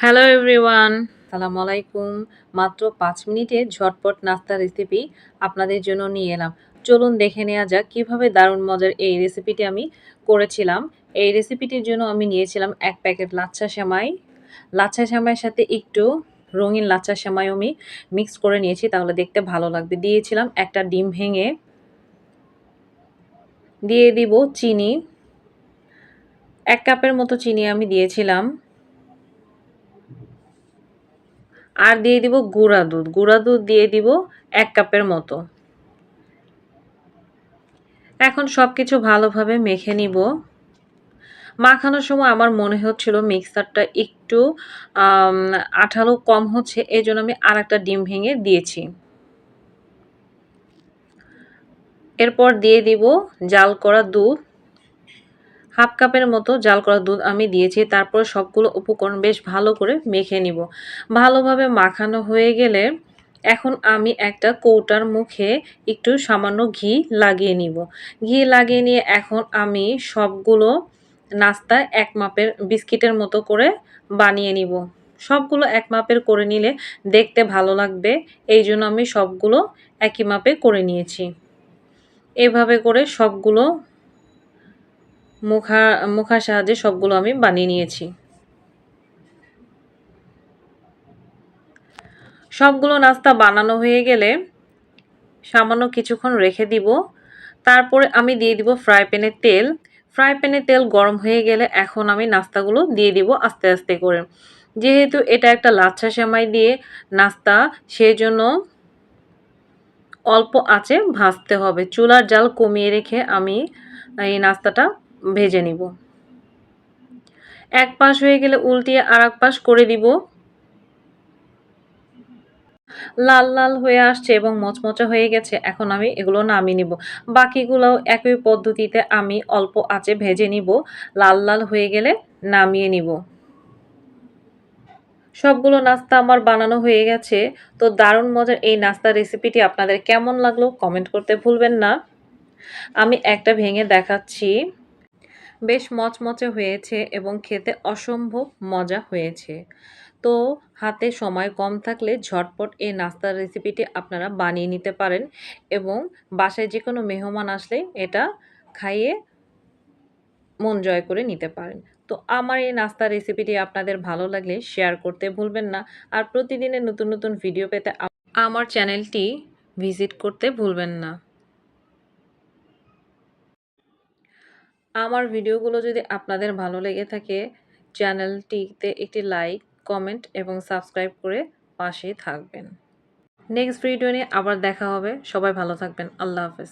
Hello everyone সালামু আলাইকুম মাত্র পাঁচ মিনিটে ঝটপট নাস্তা রেসিপি আপনাদের জন্য নিয়ে এলাম। চলুন দেখে নেওয়া যাক কীভাবে দারুণ মজার এই রেসিপিটি আমি করেছিলাম। এই রেসিপিটির জন্য আমি নিয়েছিলাম এক প্যাকেট লাচ্ছা সেমাই। লাচ্ছা সেমাইয়ের সাথে একটু রঙিন লাচ্ছা সেমাই আমি মিক্স করে নিয়েছি, তাহলে দেখতে ভালো লাগবে। দিয়েছিলাম একটা ডিম ভেঙে। দিয়ে দিব চিনি। এক কাপের মতো চিনি আমি দিয়েছিলাম। আর দিয়ে দিব গুঁড়া দুধ। গুঁড়া দুধ দিয়ে দিব এক কাপের মতো। এখন সব কিছু ভালোভাবে মেখে নিব। মাখানোর সময় আমার মনে হচ্ছিল মিক্সারটা একটু আঠালো কম হচ্ছে এই জন্য আমি আর একটা ডিম ভেঙে দিয়েছি। এরপর দিয়ে দিব জাল করা দুধ। হাফ কাপের মতো জাল করা দুধ আমি দিয়েছি, তারপর সবগুলো উপকরণ বেশ ভালো করে মেখে নিব। ভালোভাবে মাখানো হয়ে গেলে এখন আমি একটা কৌটার মুখে একটু সামান্য ঘি লাগিয়ে নিব। ঘি লাগিয়ে নিয়ে এখন আমি সবগুলো নাস্তা এক মাপের বিস্কিটের মতো করে বানিয়ে নিব। সবগুলো এক মাপের করে নিলে দেখতে ভালো লাগবে, এই জন্য আমি সবগুলো একই মাপে করে নিয়েছি। এভাবে করে সবগুলো মুখা মুখার সাহায্যে সবগুলো আমি বানিয়ে নিয়েছি। সবগুলো নাস্তা বানানো হয়ে গেলে সামান্য কিছুক্ষণ রেখে দিব। তারপরে আমি দিয়ে দিব ফ্রাই প্যানের তেল। ফ্রাই প্যানে তেল গরম হয়ে গেলে এখন আমি নাস্তাগুলো দিয়ে দিব আস্তে আস্তে করে। যেহেতু এটা একটা লাচ্ছা সেমাই দিয়ে নাস্তা সেই জন্য অল্প আঁচে ভাজতে হবে। চুলার জাল কমিয়ে রেখে আমি এই নাস্তাটা ভেজে নিব। এক পাশ হয়ে গেলে উল্টিয়ে আর এক পাশ করে দিব। লাল লাল হয়ে আসছে এবং মচমচা হয়ে গেছে। এখন আমি এগুলো নামিয়ে নিব। বাকিগুলোও একই পদ্ধতিতে আমি অল্প আঁচে ভেজে নিব। লাল লাল হয়ে গেলে নামিয়ে নিব। সবগুলো নাস্তা আমার বানানো হয়ে গেছে। তো দারুণ মজার এই নাস্তার রেসিপিটি আপনাদের কেমন লাগল কমেন্ট করতে ভুলবেন না। আমি একটা ভেঙে দেখাচ্ছি। বেশ মচমচে হয়েছে এবং খেতে অসম্ভব মজা হয়েছে। তো হাতে সময় কম থাকলে ঝটপট এই নাস্তার রেসিপিটি আপনারা বানিয়ে নিতে পারেন এবং বাসায় যে কোনো মেহমান আসলে এটা খাইয়ে মন জয় করে নিতে পারেন। তো আমার এই নাস্তার রেসিপিটি আপনাদের ভালো লাগলে শেয়ার করতে ভুলবেন না। আর প্রতিদিনের নতুন নতুন ভিডিও পেতে আমার চ্যানেলটি ভিজিট করতে ভুলবেন না। আমার ভিডিওগুলো যদি আপনাদের ভালো লেগে থাকে, চ্যানেলটিতে একটি লাইক, কমেন্ট এবং সাবস্ক্রাইব করে পাশে থাকবেন। নেক্সট ভিডিও নিয়ে আবার দেখা হবে। সবাই ভালো থাকবেন। আল্লাহ হাফেজ।